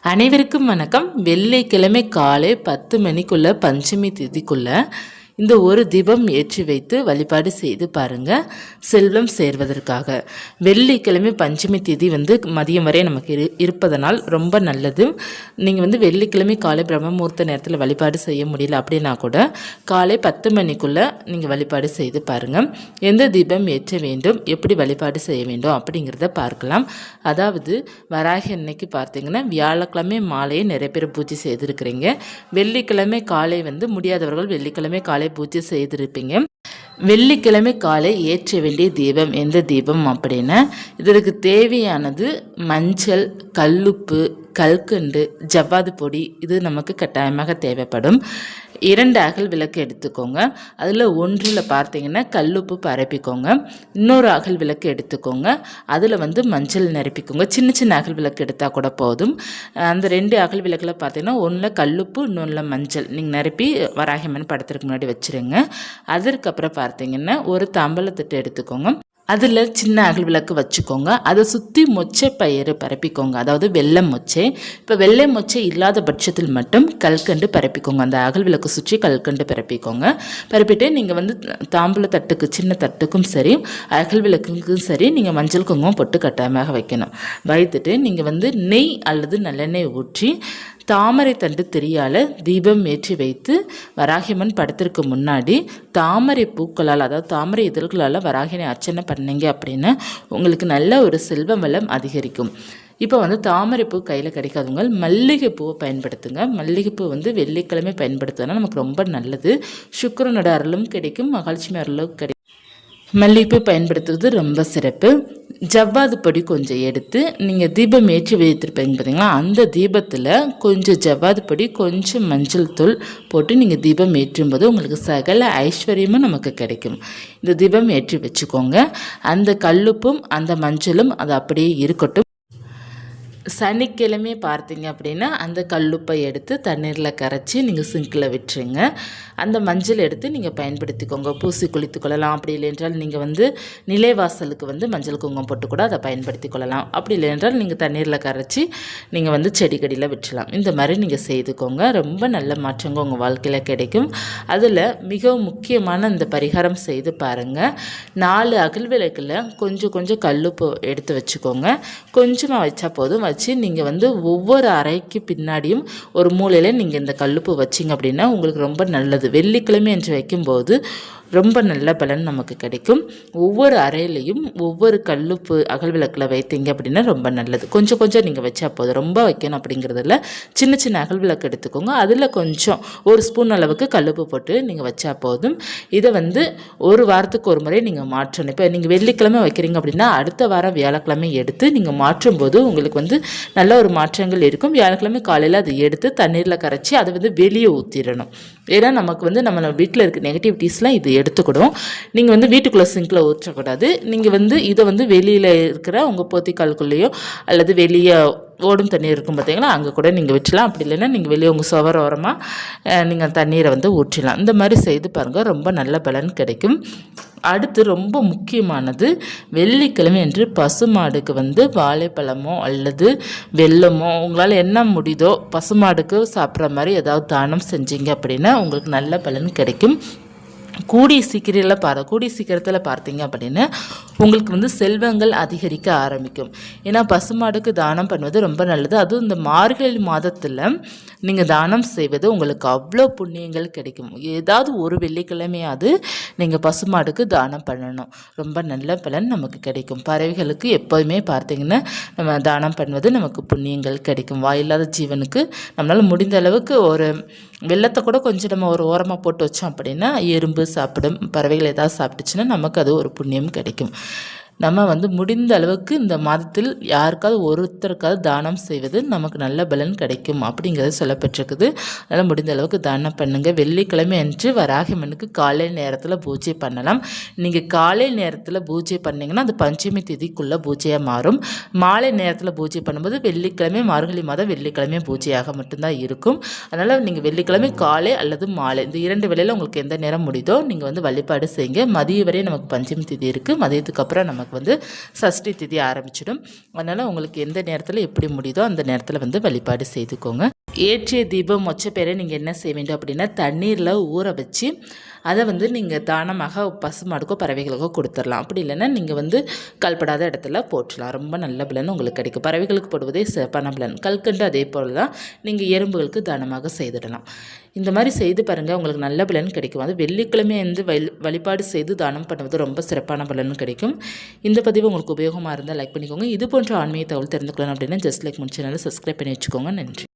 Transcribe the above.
அனைவருக்கும் வணக்கம். வெள்ளிக்கிழமை காலை பத்து மணிக்குள்ள பஞ்சமி திதிக்குள்ள இந்த ஒரு தீபம் ஏற்றி வைத்து வழிபாடு செய்து பாருங்க. செல்வம் சேர்வதற்காக. வெள்ளிக்கிழமை பஞ்சமி திதி வந்து மதியம் வரை நமக்கு இரு இருப்பதனால் ரொம்ப நல்லது. நீங்கள் வந்து வெள்ளிக்கிழமை காலை பிரம்மமுகூர்த்த நேரத்தில் வழிபாடு செய்ய முடியல அப்படின்னா கூட காலை பத்து மணிக்குள்ளே நீங்கள் வழிபாடு செய்து பாருங்கள் எந்த தீபம் ஏற்ற வேண்டும் எப்படி வழிபாடு செய்ய வேண்டும் அப்படிங்கிறத பார்க்கலாம். அதாவது வராகி அன்னைக்கு பார்த்தீங்கன்னா வியாழக்கிழமை மாலையை நிறைய பேர் பூஜை செய்திருக்கிறீங்க. வெள்ளிக்கிழமை காலை வந்து முடியாதவர்கள் வெள்ளிக்கிழமை காலை பூஜை செய்திருப்பீங்க. வெள்ளிக்கிழமை காலை ஏற்ற வேண்டிய தீபம் எந்த தீபம் அப்படின்னா இதற்கு தேவையானது மஞ்சள் கல்லுப்பு கல்கண்டு ஜவ்வாது பொடி இது நமக்கு கட்டாயமாக தேவைப்படும். இரண்டு அகல் விளக்கு எடுத்துக்கோங்க. அதில் ஒன்றில் பார்த்தீங்கன்னா கல்லுப்பு பரப்பிக்கோங்க. இன்னொரு அகல் விளக்கு எடுத்துக்கோங்க. அதில் வந்து மஞ்சள் நிரப்பிக்கோங்க. சின்ன சின்ன அகல் விளக்கு எடுத்தால் கூட போதும். அந்த ரெண்டு அகல் விளக்கில் பார்த்தீங்கன்னா ஒன்றில் கல்லுப்பு இன்னொன்றில் மஞ்சள். நீங்கள் நிரப்பி வராகிமன் படத்துக்கு முன்னாடி வச்சுருங்க. அதற்கப்புறம் பார்த்தீங்கன்னா ஒரு தாம்பலத்தட்டு எடுத்துக்கோங்க. அதில் சின்ன அகல் விளக்கு வச்சுக்கோங்க. அதை சுற்றி மொச்சை பயிறு பரப்பிக்கோங்க. அதாவது வெள்ளை மொச்சை. இப்போ வெள்ளை மொச்சை இல்லாத பட்சத்தில் மட்டும் கல்கண்டு பரப்பிக்கோங்க. அந்த அகல் விளக்கு சுற்றி கல்கண்டு பரப்பிக்கோங்க. பரப்பிட்டு நீங்கள் வந்து தாம்பூல தட்டுக்கு சின்ன தட்டுக்கும் சரி அகல் விளக்குக்கும் சரி நீங்கள் மஞ்சள் குங்குமம் பொட்டு கட்டாயமாக வைக்கணும். வைத்துட்டு நீங்கள் வந்து நெய் அல்லது நல்லெண்ணெய் ஊற்றி தாமரை தண்டு தெரியால தீபம் ஏற்றி வைத்து வராகியம்மன் படத்திற்கு முன்னாடி தாமரை பூக்களால் அதாவது தாமரை இதழ்களால் வராகினை அர்ச்சனை பண்ணீங்க அப்படின்னா உங்களுக்கு நல்ல ஒரு செல்வ வளம் அதிகரிக்கும். இப்போ வந்து தாமரைப்பூ கையில் கிடைக்காதவங்க மல்லிகைப்பூவை பயன்படுத்துங்க. மல்லிகைப்பூ வந்து வெள்ளிக்கிழமை பயன்படுத்துனா நமக்கு ரொம்ப நல்லது. சுக்கரனோட அருளும் கிடைக்கும் மகாலட்சுமி அருளும் கிடைக்கும். மல்லிகைப்பூ பயன்படுத்துவது ரொம்ப சிறப்பு. ஜவ்வாது பொடி கொஞ்சம் எடுத்து நீங்கள் தீபம் ஏற்றி வைத்திருப்பீங்க பார்த்தீங்களா அந்த தீபத்தில் கொஞ்சம் ஜவ்வாது பொடி கொஞ்சம் மஞ்சள் தூள் போட்டு நீங்கள் தீபம் ஏற்றும்போது உங்களுக்கு சகல ஐஸ்வர்யமும் நமக்கு கிடைக்கும். இந்த தீபம் ஏற்றி வச்சுக்கோங்க. அந்த கல்லுப்பும் அந்த மஞ்சளும் அது அப்படியே இருக்கட்டும். சனிக்கிழமை பார்த்தீங்க அப்படின்னா அந்த கல்லுப்பை எடுத்து தண்ணீரில் கரைச்சி நீங்கள் சிங்கில் விட்டுருங்க. அந்த மஞ்சள் எடுத்து நீங்கள் பயன்படுத்திக்கோங்க. பூசி குளித்து கொள்ளலாம். அப்படி இல்லை என்றால் நீங்கள் வந்து நிலைவாசலுக்கு வந்து மஞ்சள் குங்குமம் போட்டு கூட அதை பயன்படுத்தி கொள்ளலாம். அப்படி இல்லை என்றால் நீங்கள் தண்ணீரில் கரைச்சி நீங்கள் வந்து செடி கடியில் விட்டுலாம் இந்த மாதிரி நீங்கள் செய்துக்கோங்க. ரொம்ப நல்ல மாற்றங்க உங்கள் வாழ்க்கையில் கிடைக்கும். அதில் மிகவும் முக்கியமான இந்த பரிகாரம் செய்து பாருங்கள் நாலு அகல் விளக்கில் கொஞ்சம் கொஞ்சம் கல்லுப்பு எடுத்து வச்சுக்கோங்க. கொஞ்சமாக வச்சா போதும். வச்சு நீங்கள் வந்து ஒவ்வொரு அறைக்கு பின்னாடியும் ஒரு மூலையில் நீங்கள் இந்த கல்லுப்பு வச்சிங்க அப்படின்னா உங்களுக்கு ரொம்ப நல்லது. வெள்ளிக்கிழமை என்று வைக்கும்போது ரொம்ப நல்ல பலன் நமக்கு கிடைக்கும். ஒவ்வொரு அறையிலையும் ஒவ்வொரு கல்லுப்பு அகல் விளக்கில் வைத்தீங்க அப்படின்னா ரொம்ப நல்லது. கொஞ்சம் கொஞ்சம் நீங்கள் வச்சா போதும். ரொம்ப வைக்கணும் அப்படிங்கிறதுல சின்ன சின்ன அகல் விளக்கு எடுத்துக்கோங்க. அதில் கொஞ்சம் ஒரு ஸ்பூன் அளவுக்கு கல்லுப்பு போட்டு நீங்கள் வச்சா போதும். இதை வந்து ஒரு வாரத்துக்கு ஒரு முறை நீங்கள் மாற்றணும். இப்போ நீங்கள் வெள்ளிக்கிழமை வைக்கிறீங்க அப்படின்னா அடுத்த வாரம் வியாழக்கிழமை எடுத்து நீங்கள் மாற்றும் போது உங்களுக்கு வந்து நல்ல ஒரு மாற்றங்கள் இருக்கும். வியாழக்கிழமை காலையில் அதை எடுத்து தண்ணீரில் கரைச்சி அதை வந்து வெளியே ஊற்றிடணும் ஏன்னா நமக்கு வந்து நம்ம வீட்டில் இருக்க நெகட்டிவிட்டிஸ்லாம் இது எடுத்துக்கிடும். நீங்கள் வந்து வீட்டுக்குள்ளே சிங்கில் ஊற்றக்கூடாது. நீங்கள் வந்து இதை வந்து வெளியில் இருக்கிற உங்கள் போத்திக்கால்குள்ளேயோ அல்லது வெளியே ஓடும் தண்ணீர் இருக்கும் பார்த்தீங்களா? அங்கே கூட நீங்கள் வச்சலாம் அப்படி இல்லைன்னா நீங்கள் வெளியே உங்கள் சுவர் ஓரமாக நீங்கள் தண்ணீரை வந்து ஊற்றிடலாம் இந்த மாதிரி செய்து பாருங்கள் ரொம்ப நல்ல பலன் கிடைக்கும். அடுத்து ரொம்ப முக்கியமானது வெள்ளிக்கிழமை என்று பசுமாடுக்கு வந்து வாழைப்பழமோ அல்லது வெல்லமோ உங்களால் என்ன முடியுதோ பசுமாடுக்கு சாப்பிட்ற மாதிரி ஏதாவது தானம் செஞ்சீங்க அப்படின்னா உங்களுக்கு நல்ல பலன் கிடைக்கும். கூடிய சீக்கிரத்தில் பாரு கூடிய சீக்கிரத்தில் பார்த்தீங்க அப்படின்னா உங்களுக்கு வந்து செல்வங்கள் அதிகரிக்க ஆரம்பிக்கும். ஏன்னா பசுமாடுக்கு தானம் பண்ணுவது ரொம்ப நல்லது. அதுவும் இந்த மார்கழி மாதத்தில் நீங்கள் தானம் செய்வது உங்களுக்கு அவ்வளோ புண்ணியங்கள் கிடைக்கும். ஏதாவது ஒரு வெள்ளிக்கிழமையாவது நீங்கள் பசுமாடுக்கு தானம் பண்ணணும். ரொம்ப நல்ல பலன் நமக்கு கிடைக்கும். பறவைகளுக்கு எப்போதுமே பார்த்தீங்கன்னா நம்ம தானம் பண்ணுவது நமக்கு புண்ணியங்கள் கிடைக்கும். வாயில்லாத ஜீவனுக்கு நம்மளால் முடிந்த அளவுக்கு ஒரு வெள்ளத்தை கூட கொஞ்சம் நம்ம ஒரு ஓரமாக போட்டு வச்சோம் அப்படின்னா எறும்பு சாப்பிடும் பறவைகள் ஏதாவது சாப்பிட்டுச்சுன்னா நமக்கு அது ஒரு புண்ணியம் கிடைக்கும். நம்ம வந்து முடிந்த அளவுக்கு இந்த மாதத்தில் யாருக்காவது ஒருத்தருக்காவது தானம் செய்வது நமக்கு நல்ல பலன் கிடைக்கும் அப்படிங்கிறது சொல்லப்பட்டிருக்குது. அதனால் முடிந்த அளவுக்கு தானம் பண்ணுங்கள் வெள்ளிக்கிழமை அன்று வராகிமனுக்கு காலை நேரத்தில் பூஜை பண்ணலாம். நீங்கள் காலை நேரத்தில் பூஜை பண்ணிங்கன்னா அது பஞ்சமி திதிக்குள்ளே பூஜையாக மாறும். மாலை நேரத்தில் பூஜை பண்ணும்போது வெள்ளிக்கிழமை மார்கழி மாதம் வெள்ளிக்கிழமை பூஜையாக மட்டும்தான் இருக்கும். அதனால் நீங்கள் வெள்ளிக்கிழமை காலை அல்லது மாலை இந்த இரண்டு வேளையில் உங்களுக்கு எந்த நேரம் முடியுதோ நீங்கள் வந்து வழிபாடு செய்யுங்க. மதிய வரை நமக்கு பஞ்சமி திதி இருக்குது மதியத்துக்கு அப்புறம் நமக்கு நமக்கு வந்து சஷ்டி திதி ஆரம்பிச்சிடும். அதனால் உங்களுக்கு எந்த நேரத்தில் எப்படி முடியுதோ அந்த நேரத்தில் வந்து வழிபாடு செய்துக்கோங்க. ஏற்றிய தீபம் மொச்ச பேரை நீங்கள் என்ன செய்ய வேண்டும் அப்படின்னா தண்ணீரில் ஊற வச்சு அதை வந்து நீங்கள் தானமாக பசுமாடுக்கோ பறவைகளுக்கோ கொடுத்துடலாம். அப்படி இல்லைன்னா நீங்கள் வந்து கல்படாத இடத்துல போட்டுடலாம் ரொம்ப நல்ல பலன் உங்களுக்கு கிடைக்கும். பறவைகளுக்கு போடுவதே சிறப்பான பலன். கல்கண்டு அதே போல் தான் நீங்கள் எறும்புகளுக்கு தானமாக செய்திடலாம். இந்த மாதிரி செய்து பாருங்கள் உங்களுக்கு நல்ல பலன் கிடைக்கும். அது வெள்ளிக்கிழமை வந்து வழிபாடு செய்து தானம் பண்ணுவது ரொம்ப சிறப்பான பலன் கிடைக்கும். இந்த பதிவு உங்களுக்கு உபயோகமாக இருந்தால் லைக் பண்ணிக்கோங்க. இது போன்ற ஆன்மீக தகவல் தெரிந்துக்கலாம் அப்படின்னா ஜஸ்ட் லைக் முடிச்சனால சப்ஸ்கிரைப் பண்ணி வச்சுக்கோங்க. நன்றி.